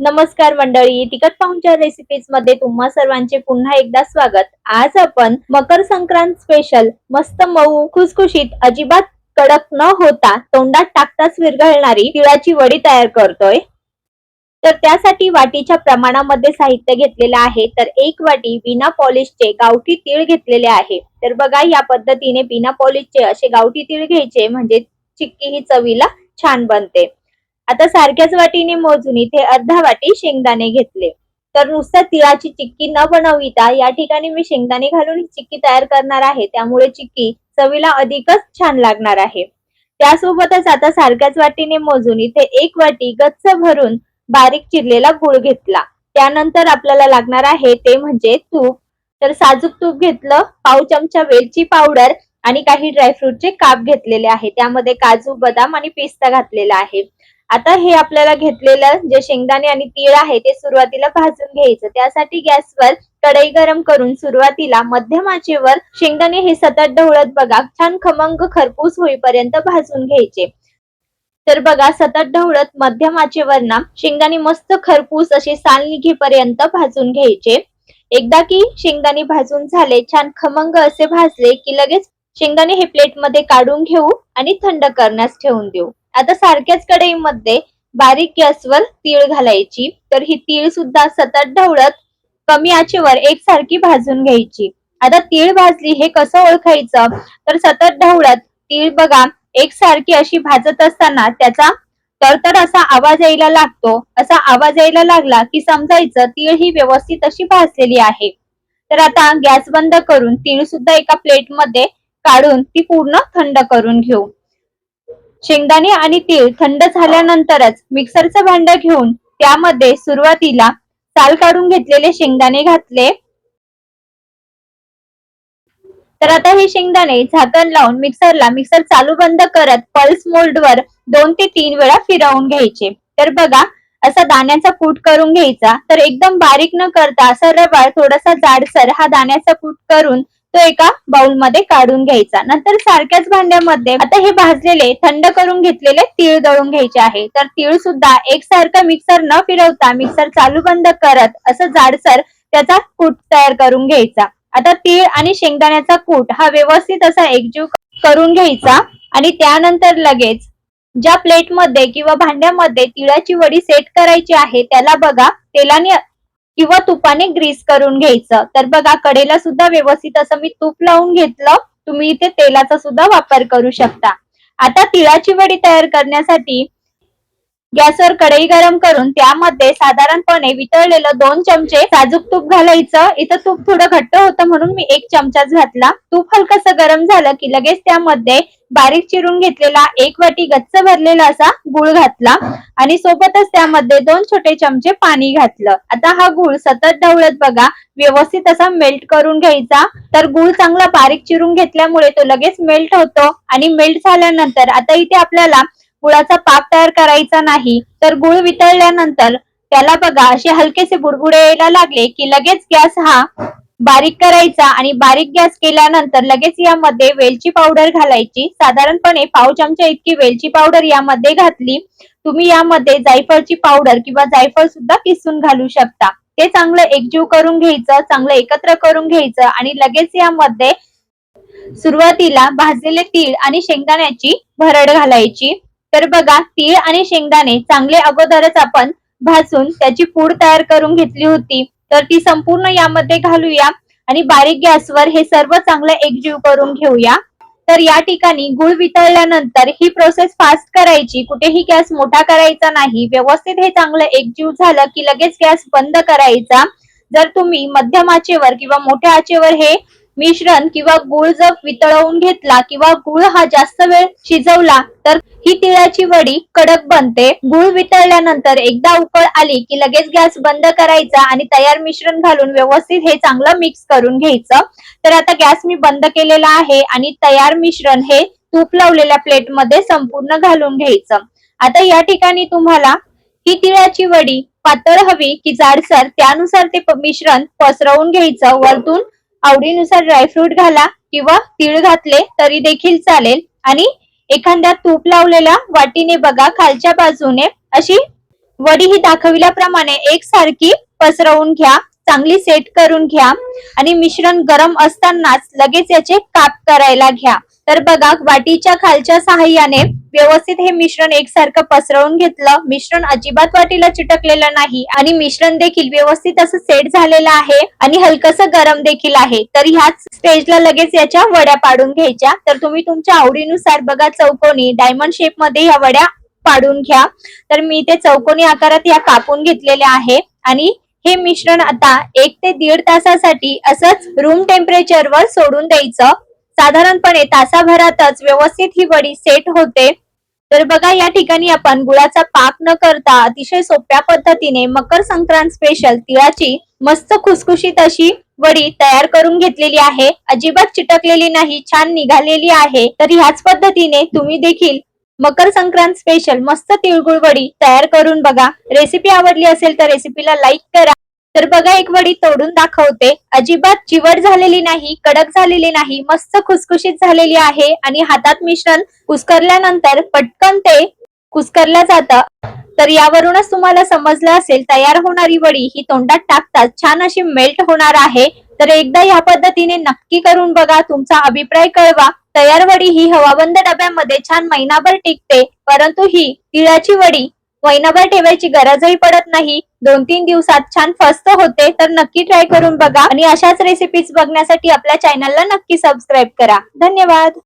नमस्कार मंडळी तिकट पाहुणच्या रेसिपीजमध्ये तुम्हा सर्वांचे पुन्हा एकदा स्वागत. आज आपण मकर संक्रांत स्पेशल मस्त मऊ खुसखुशीत अजिबात कडक न होता तोंडात टाकताच विरघळणारी तिळाची वडी तयार करतोय. तर त्यासाठी वाटीच्या प्रमाणामध्ये साहित्य घेतलेलं आहे. तर एक वाटी बिना पॉलिशचे गावठी तीळ घेतलेले आहे. तर बघा या पद्धतीने बिना पॉलिशचे असे गावठी तीळ घ्यायचे म्हणजे चिक्की ही चवीला छान बनते. आता सारख्याच वाटीने मोजून इथे अर्धा वाटी शेंगदाणे घेतले. तर नुसत्या तिळाची चिक्की न बनविता या ठिकाणी मी शेंगदाणे घालून ही चिक्की तयार करणार आहे. त्यामुळे चिक्की चवीला अधिकच छान लागणार आहे. त्यासोबतच आता सारख्याच वाटीने मोजून इथे एक वाटी गच्च भरून बारीक चिरलेला गुळ घेतला. त्यानंतर आपल्याला लागणार आहे ते म्हणजे तूप. तर साजूक तूप घेतलं पाव चमचा वेलची पावडर आणि काही ड्रायफ्रूटचे काप घेतलेले आहे. त्यामध्ये काजू बदाम आणि पिस्ता घातलेला आहे. आता हे आपल्याला घेतलेलं जे शेंगदाणे आणि तीळ आहे ते सुरुवातीला भाजून घ्यायचं. त्यासाठी गॅसवर कढई गरम करून सुरुवातीला मध्यम आचेवर शेंगदाणे हे सतत ढवळत बघा छान खमंग खरपूस होईपर्यंत भाजून घ्यायचे. तर बघा सतत ढवळत मध्यम आचेवर ना शेंगदाणे मस्त खरपूस असे साल निघेपर्यंत भाजून घ्यायचे. एकदा की शेंगदाणे भाजून झाले छान खमंग असे भाजले की लगेच शेंगदाणे हे प्लेटमध्ये काढून घेऊ आणि थंड करण्यास ठेवून देऊ. आता सारख्याच कढईमध्ये बारीक गॅसवर तीळ घालायची. तर ही तीळ सुद्धा सतत ढवळत कमी आचेवर एकसारखी भाजून घ्यायची. आता तीळ भाजली हे कसं ओळखायचं? तर सतत ढवळत तीळ बघा एकसारखी अशी भाजत असताना त्याचा तरतर असा आवाज यायला लागतो. असा आवाज यायला लागला की समजायचं तीळ ही व्यवस्थित अशी भाजलेली आहे. तर आता गॅस बंद करून तीळ सुद्धा एका प्लेटमध्ये काढून ती पूर्ण थंड करून घेऊ. शेंगदाणे आणि तीळ थंड झाल्यानंतरच मिक्सरचं भांड घेऊन त्यामध्ये सुरुवातीला साल काढून घेतलेले शेंगदाणे घातले. तर आता हे शेंगदाणे झाकण लावून मिक्सरला मिक्सर चालू बंद करत पल्स मोल्ड वर दोन ते तीन वेळा फिरवून घ्यायचे. तर बघा असा दाण्याचा कूट करून घ्यायचा. तर एकदम बारीक न करता असा रवाळ थोडासा जाडसर हा दाण्याचा कूट करून तो एका बाउलमध्ये काढून घ्यायचा. नंतर सारख्याच भांड्यामध्ये आता हे भाजलेले थंड करून घेतलेले तीळ दळून घ्यायचे आहे. तर तीळ सुद्धा एकसारखं मिक्सर न फिरवता मिक्सर चालू बंद करत असं जाडसर त्याचा कूट तयार करून घ्यायचा. आता तीळ आणि शेंगदाण्याचा कूट हा व्यवस्थित असा एकजीव करून घ्यायचा आणि त्यानंतर लगेच ज्या प्लेटमध्ये किंवा भांड्यामध्ये तिळाची वडी सेट करायची आहे त्याला बघा तेलाने किंवा तुपाने ग्रीस करून घ्यायचं. तर बघा कडेला सुद्धा व्यवस्थित असं मी तूप लावून घेतलं. तुम्ही इथे तेलाचा सुद्धा वापर करू शकता. आता तिळाची वडी तयार करण्यासाठी गॅसवर कढई गरम करून त्यामध्ये साधारणपणे वितळलेलं दोन चमचे साजूक तूप घालायचं. इथं तूप थोडं घट्ट होतं म्हणून मी एक चमचाच घातला. तूप हलकस गरम झालं की लगेच त्यामध्ये बारीक चिरून घेतलेला एक वाटी गच्च भरलेला असा गुळ घातला आणि सोबतच त्यामध्ये दोन छोटे चमचे पाणी घातलं. आता हा गुळ सतत ढवळत बघा. व्यवस्थित असा मेल्ट करून घ्यायचा. तर गुळ चांगला बारीक चिरून घेतल्यामुळे तो लगेच मेल्ट होतो. आणि मेल्ट झाल्यानंतर आता इथे आपल्याला गुळाचा पाक तयार करायचा नाही तर गुळ वितळल्यानंतर त्याला बघा असे हलकेसे बुडबुडे यायला लागले की लगेच गॅस हा बारीक करायचा आणि बारीक गॅस केल्यानंतर लगेच यामध्ये वेलची पावडर घालायची. साधारणपणे पाव चमचा इतकी वेलची पावडर यामध्ये घातली तुम्ही यामध्ये जायफळची पावडर किंवा जायफळ सुद्धा किसून घालू शकता. ते चांगलं एकजीव करून घ्यायचं चांगलं एकत्र करून घ्यायचं आणि लगेच यामध्ये सुरुवातीला भाजलेले तीळ आणि शेंगदाण्याची भरड घालायची. तर बघा तीळ आणि शेंगदाणे चांगले अगोदरच आपण भाजून त्याची पूड तयार करून घेतली होती. तर ती संपूर्ण यामध्ये घालूया आणि बारीक गॅसवर हे सर्व चांगलं एकजीव करून घेऊया. तर या ठिकाणी गुळ वितळल्यानंतर ही प्रोसेस फास्ट करायची. कुठेही गॅस मोठा करायचा नाही. व्यवस्थित हे चांगलं एकजीव झालं की लगेच गॅस बंद करायचा. जर तुम्ही मध्यम आचेवर किंवा मोठ्या आचेवर हे मिश्रण किंवा गुळ जर वितळवून घेतला किंवा गुळ हा जास्त वेळ शिजवला तर ही तिळाची वडी कडक बनते. गुळ वितळल्यानंतर एकदा उकळ आली की लगेच गॅस बंद करायचा आणि तयार मिश्रण घालून व्यवस्थित हे चांगलं मिक्स करून घ्यायचं. तर आता गॅस मी बंद केलेला आहे आणि तयार मिश्रण हे तूप लावलेल्या प्लेटमध्ये संपूर्ण घालून घ्यायचं. आता या ठिकाणी तुम्हाला ही तिळाची वडी पातळ हवी की जाडसर त्यानुसार ते मिश्रण पसरवून घ्यायचं. वरतून आवडीनुसार ड्रायफ्रूट घाला किंवा तीळ घातले तरी देखील चालेल. आणि एखाद्या तूप लावलेल्या वाटीने बघा खालच्या बाजूने अशी वडी ही दाखविल्याप्रमाणे एकसारखी पसरवून घ्या चांगली सेट करून घ्या. आणि मिश्रण गरम असतानाच लगेच याचे काप करायला घ्या. तर बघा वाटीच्या खालच्या सहाय्याने व्यवस्थित हे मिश्रण एकसारखं पसरवून घेतलं. मिश्रण अजिबात वाटीला चिटकलेलं नाही आणि मिश्रण देखील व्यवस्थित असं सेट झालेलं आहे आणि हलकस गरम देखील आहे. तर ह्याच स्टेजला लगेच याच्या वड्या पाडून घ्यायच्या. तर तुम्ही तुमच्या आवडीनुसार बघा चौकोनी डायमंड शेपमध्ये ह्या वड्या पाडून घ्या. तर मी ते चौकोनी आकारात या कापून घेतलेल्या आहे आणि हे मिश्रण आता एक ते दीड तासासाठी असंच रूम टेम्परेचर वर सोडून द्यायचं. साधारणपणे तासाभरातच व्यवस्थित ही वडी सेट होते. तर बघा या ठिकाणी आपण गुळाचा पाक न करता अतिशय सोप्या पद्धतीने मकर संक्रांत स्पेशल तिळाची मस्त खुसखुशीत अशी वडी तयार करून घेतलेली आहे. अजिबात चिटकलेली नाही छान निघालेली आहे. तर ह्याच पद्धतीने तुम्ही देखील मकर संक्रांत स्पेशल मस्त तिळगुळ वडी तयार करून बघा. रेसिपी आवडली असेल तर रेसिपीला लाईक करा. तर बघा एक वडी तोडून दाखवते. अजिबात चिवट झालेली नाही कडक झालेली नाही मस्त खुसखुशीत झालेली आहे. आणि हातात मिश्रण कुस्करल्यानंतर पटकन ते कुस्करलं जातं. तर यावरूनच तुम्हाला समजलं असेल तयार होणारी वडी ही तोंडात टाकताच छान अशी मेल्ट होणार आहे. तर एकदा या पद्धतीने नक्की करून बघा तुमचा अभिप्राय कळवा. तयार वडी ही हवाबंद डब्यामध्ये छान महिनाभर टिकते परंतु ही तिळाची वडी महिनाभर ठेवायची गरजही पडत नाही. दोन तीन दिवसात छान फस्त होते तर नक्की ट्राय करून बघा. आणि अशाच रेसिपीज बघण्यासाठी आपल्या चॅनलला नक्की सबस्क्राईब करा. धन्यवाद.